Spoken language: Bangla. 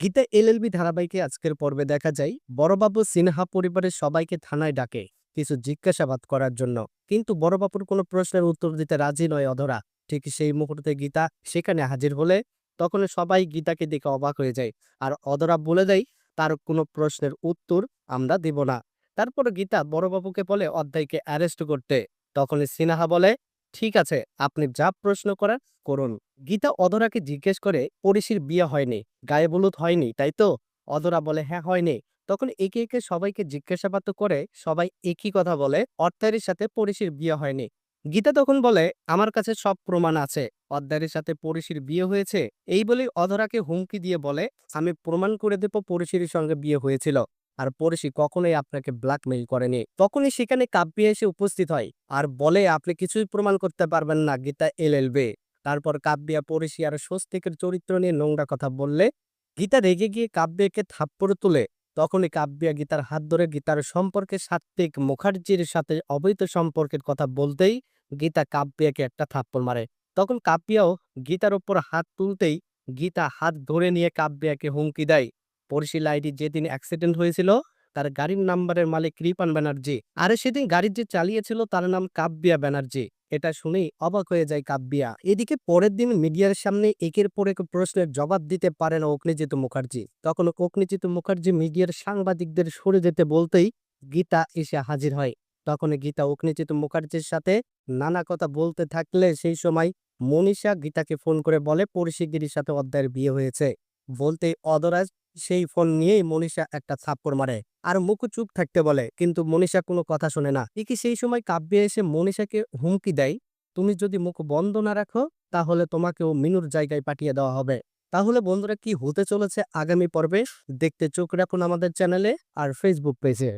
গীতা এলএলবি ধারাবাহিকে আজকের পর্বে দেখা যায়, বড়বাবু সিনহা পরিবারের সবাইকে থানায় ডাকে কিছু জিজ্ঞাসাবাদ করার জন্য। কিন্তু বড়বাবুর কোনো প্রশ্নের উত্তর দিতে রাজি নয় অধরা। ঠিক সেই মুহূর্তে গীতা সেখানে হাজির হলে তখন সবাই গীতাকে দেখে অবাক হয়ে যায়। আর অধরা বলে দেয়, তার কোনো প্রশ্নের উত্তর আমরা দেব না। তারপর গীতা বড়বাবুকে বলে, অধ্যায়কে অ্যারেস্ট করতে। তখন সিনহা বলে ঠিক আছে, আপনি যা প্রশ্ন করার করুন। গীতা অধরাকে জিজ্ঞেস করে পরিশির বিয়ে হয়নি? গায়ে বলুদ হয়নি? তাই তো? অধরা বলে হ্যাঁ হয়নি। তখন একে একে সবাইকে জিজ্ঞাসাবাদ করে, সবাই একই কথা বলে অর্থারের সাথে পরিশির বিয়ে হয়নি? গীতা তখন বলে, আমার কাছে সব প্রমাণ আছে। অদ্দারের সাথে পরিশির বিয়ে হয়েছে? এই বলে অধরাকে হুমকি দিয়ে বলে, আমি প্রমাণ করে দেব পরিশির সঙ্গে বিয়ে হয়েছিল। আর পরিশি কখনোই আপনাকে ব্ল্যাকমেইল করেনি। তখনই সেখানে কাব্যে এসে উপস্থিত হয়। আর বলে আপনি কিছুই প্রমাণ করতে পারবেন না, গীতা এলএলবে তারপর কাব্যা পরিশি আর স্বস্তিকের চরিত্র নিয়ে নোংরা কথা বললে। গীতা রেগে গিয়ে কাব্যকে থাপ্পড় তুলে। তখনই কাব্যা গীতার হাত ধরে গীতার সম্পর্কে সাত্বিক মুখার্জির সাথে অবৈধ সম্পর্কের কথা বলতেই গীতা কাব্যাকে একটা থাপ্পড় মারে। তখন কাব্যাও গীতার ওপর হাত তুলতেই গীতা হাত ধরে নিয়ে কাব্যাকে হুমকি দেয়। পরিশীল আইডি যেদিন অ্যাক্সিডেন্ট হয়েছিল, তার গাড়ির নাম্বারের মালিক কৃপান ব্যানার্জি। আরে সেদিন গাড়ির যে চালিয়েছিল, তার নাম কাব্যা ব্যানার্জি। এটা শুনেই অবাক হয়ে যায় কাব্যা। এদিকে পরের দিন মিডিয়ার সামনে একের পর এক প্রশ্নের জবাব দিতে পারে না মুখার্জি। তখন অগ্নিজিৎ মুখার্জি মিডিয়ার সাংবাদিকদের সরে যেতে বলতেই গীতা এসে হাজির হয়। তখন গীতা অগ্নিজিৎ মুখার্জির সাথে নানা কথা বলতে থাকলে সেই সময় মনীষা গীতাকে ফোন করে বলে, পরিশিগিরির সাথে অধ্যায়ের বিয়ে হয়েছে। বলতে অদরাজ সেই ফোন নিয়েই মনীষা একটা থাপ্পড় মারে। আর মুখ চুপ থাকতে বলে, কিন্তু মনীষা কোনো কথা শোনে না। ঠিকই সেই সময় কাব্যে এসে মনীষাকে হুমকি দেয়? তুমি যদি মুখ বন্ধ না রাখো, তাহলে তোমাকেও মিনুর জায়গায় পাঠিয়ে দেওয়া হবে। তাহলে বন্ধুরা কি হতে চলেছে আগামী পর্বে? দেখতে চোখ রাখুন আমাদের চ্যানেলে আর ফেসবুক পেজে।